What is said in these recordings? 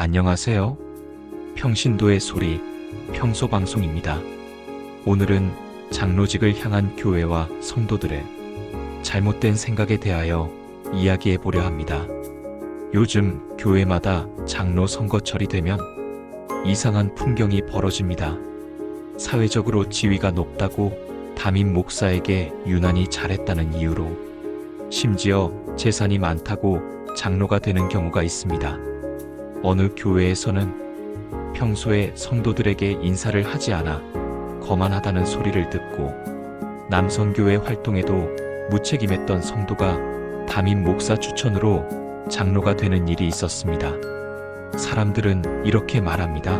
안녕하세요. 평신도의 소리, 평소 방송입니다. 오늘은 장로직을 향한 교회와 성도들의 잘못된 생각에 대하여 이야기해 보려 합니다. 요즘 교회마다 장로 선거철이 되면 이상한 풍경이 벌어집니다. 사회적으로 지위가 높다고 담임 목사에게 유난히 잘했다는 이유로 심지어 재산이 많다고 장로가 되는 경우가 있습니다. 어느 교회에서는 평소에 성도들에게 인사를 하지 않아 거만하다는 소리를 듣고 남성교회 활동에도 무책임했던 성도가 담임 목사 추천으로 장로가 되는 일이 있었습니다. 사람들은 이렇게 말합니다.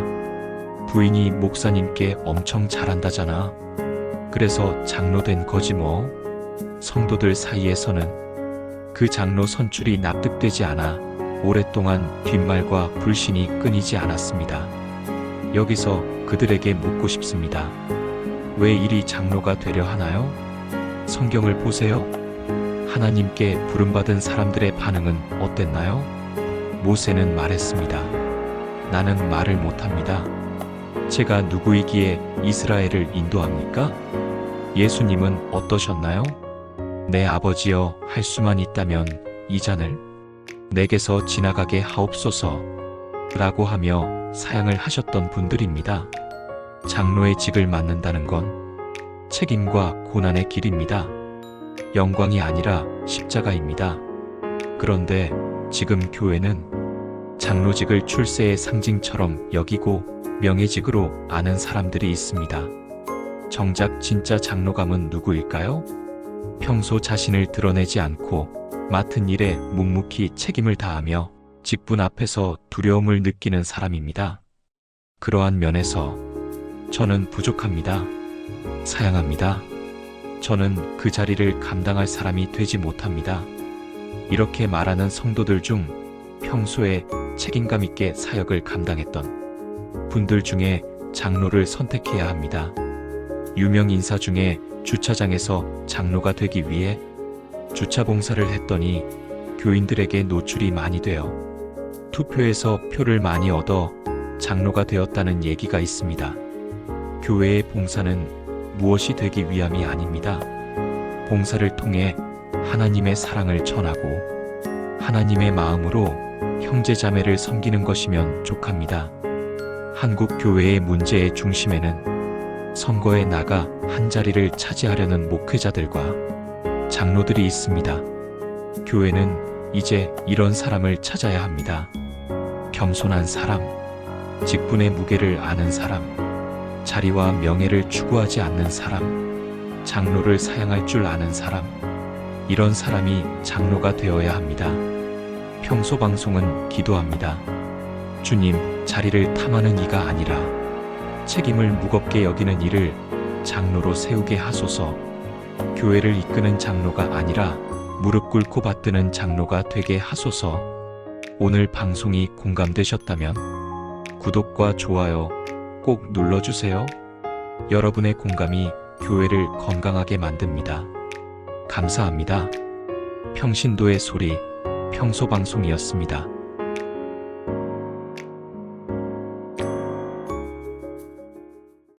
부인이 목사님께 엄청 잘한다잖아. 그래서 장로 된 거지 뭐. 성도들 사이에서는 그 장로 선출이 납득되지 않아 오랫동안 뒷말과 불신이 끊이지 않았습니다. 여기서 그들에게 묻고 싶습니다. 왜 이리 장로가 되려 하나요? 성경을 보세요. 하나님께 부름받은 사람들의 반응은 어땠나요? 모세는 말했습니다. 나는 말을 못합니다. 제가 누구이기에 이스라엘을 인도합니까? 예수님은 어떠셨나요? 내 아버지여 할 수만 있다면 이 잔을 내게서 지나가게 하옵소서 라고 하며 사양을 하셨던 분들입니다. 장로의 직을 맡는다는 건 책임과 고난의 길입니다. 영광이 아니라 십자가입니다. 그런데 지금 교회는 장로직을 출세의 상징처럼 여기고 명예직으로 아는 사람들이 있습니다. 정작 진짜 장로감은 누구일까요? 평소 자신을 드러내지 않고 맡은 일에 묵묵히 책임을 다하며 직분 앞에서 두려움을 느끼는 사람입니다. 그러한 면에서 저는 부족합니다. 사양합니다. 저는 그 자리를 감당할 사람이 되지 못합니다. 이렇게 말하는 성도들 중 평소에 책임감 있게 사역을 감당했던 분들 중에 장로를 선택해야 합니다. 유명 인사 중에 주차장에서 장로가 되기 위해 주차 봉사를 했더니 교인들에게 노출이 많이 되어 투표에서 표를 많이 얻어 장로가 되었다는 얘기가 있습니다. 교회의 봉사는 무엇이 되기 위함이 아닙니다. 봉사를 통해 하나님의 사랑을 전하고 하나님의 마음으로 형제 자매를 섬기는 것이면 족합니다. 한국 교회의 문제의 중심에는 선거에 나가 한 자리를 차지하려는 목회자들과 장로들이 있습니다. 교회는 이제 이런 사람을 찾아야 합니다. 겸손한 사람, 직분의 무게를 아는 사람, 자리와 명예를 추구하지 않는 사람, 장로를 사양할 줄 아는 사람, 이런 사람이 장로가 되어야 합니다. 평소 방송은 기도합니다. 주님, 자리를 탐하는 이가 아니라 책임을 무겁게 여기는 이를 장로로 세우게 하소서. 교회를 이끄는 장로가 아니라 무릎 꿇고 받드는 장로가 되게 하소서. 오늘 방송이 공감되셨다면 구독과 좋아요 꼭 눌러주세요. 여러분의 공감이 교회를 건강하게 만듭니다. 감사합니다. 평신도의 소리 평소방송이었습니다.